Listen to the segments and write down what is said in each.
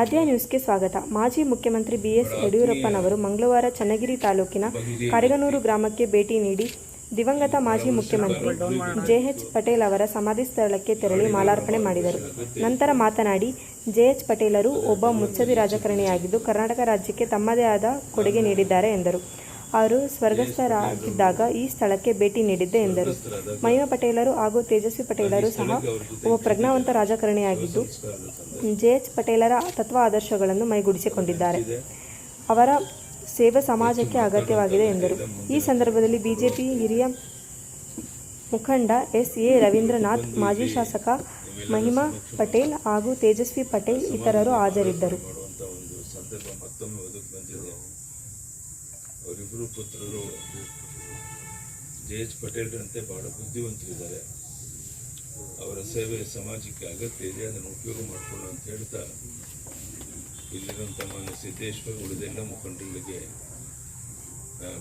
ಆದ್ಯ ನ್ಯೂಸ್ಗೆ ಸ್ವಾಗತ. ಮಾಜಿ ಮುಖ್ಯಮಂತ್ರಿ ಬಿಎಸ್ ಯಡಿಯೂರಪ್ಪನವರು ಮಂಗಳವಾರ ಚನ್ನಗಿರಿ ತಾಲೂಕಿನ ಕರಿಗನೂರು ಗ್ರಾಮಕ್ಕೆ ಭೇಟಿ ನೀಡಿ ದಿವಂಗತ ಮಾಜಿ ಮುಖ್ಯಮಂತ್ರಿ ಜೆಎಚ್ ಪಟೇಲ್ ಅವರ ಸಮಾಧಿ ಸ್ಥಳಕ್ಕೆ ತೆರಳಿ ಮಾಲಾರ್ಪಣೆ ಮಾಡಿದರು. ನಂತರ ಮಾತನಾಡಿ, ಜೆಎಚ್ ಪಟೇಲರು ಒಬ್ಬ ಮುತ್ಸದಿ ರಾಜಕಾರಣಿಯಾಗಿದ್ದು ಕರ್ನಾಟಕ ರಾಜ್ಯಕ್ಕೆ ತಮ್ಮದೇ ಆದ ಕೊಡುಗೆ ನೀಡಿದ್ದಾರೆ ಎಂದರು. ಅವರು ಸ್ವರ್ಗಸ್ಥರಾಗಿದ್ದಾಗ ಈ ಸ್ಥಳಕ್ಕೆ ಭೇಟಿ ನೀಡಿದ್ದೆ ಎಂದರು. ಮಹಿಮಾ ಪಟೇಲರು ಹಾಗೂ ತೇಜಸ್ವಿ ಪಟೇಲರು ಸಹ ಒಬ್ಬ ಪ್ರಜ್ಞಾವಂತ ರಾಜಕಾರಣಿಯಾಗಿದ್ದು ಜೆಎಚ್ ಪಟೇಲರ ತತ್ವ ಆದರ್ಶಗಳನ್ನು ಮೈಗೂಡಿಸಿಕೊಂಡಿದ್ದಾರೆ. ಅವರ ಸೇವೆ ಸಮಾಜಕ್ಕೆ ಅಗತ್ಯವಾಗಿದೆ ಎಂದರು. ಈ ಸಂದರ್ಭದಲ್ಲಿ ಬಿಜೆಪಿ ಹಿರಿಯ ಮುಖಂಡ ಎಸ್ ಎ ರವೀಂದ್ರನಾಥ್, ಮಾಜಿ ಶಾಸಕ ಮಹಿಮಾ ಪಟೇಲ್ ಹಾಗೂ ತೇಜಸ್ವಿ ಪಟೇಲ್ ಇತರರು ಹಾಜರಿದ್ದರು. ಅವರಿಬ್ಬರು ಪುತ್ರರು ಜೆ ಎಚ್ ಪಟೇಲ್ರಂತೆ ಬಹಳ ಬುದ್ಧಿವಂತರಿದ್ದಾರೆ. ಅವರ ಸೇವೆ ಸಮಾಜಕ್ಕೆ ಅಗತ್ಯ ಇದೆ ಅದನ್ನು ಉಪಯೋಗ ಮಾಡಿಕೊಳ್ಳು ಅಂತ ಹೇಳ್ತಾ ಇಲ್ಲಿರುವಂಥ ಮಾನ್ಯ ಸಿದ್ದೇಶ್ವರ ಉಳಿದೆಲ್ಲ ಮುಖಂಡರಿಗೆ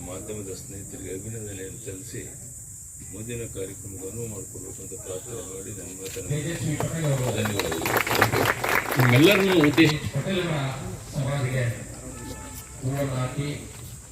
ಮಾಧ್ಯಮದ ಸ್ನೇಹಿತರಿಗೆ ಅಭಿನಂದನೆಯನ್ನು ಸಲ್ಲಿಸಿ ಮುಂದಿನ ಕಾರ್ಯಕ್ರಮಕ್ಕೆ ಅನುವು ಮಾಡಿಕೊಳ್ಬೇಕು ಅಂತ ಪ್ರಾರ್ಥನೆ ಮಾಡಿ ನನ್ನ ಮಾತನ್ನು ಧನ್ಯವಾದಗಳು ನಿಮ್ಮೆಲ್ಲರನ್ನು ಉದ್ದೇಶ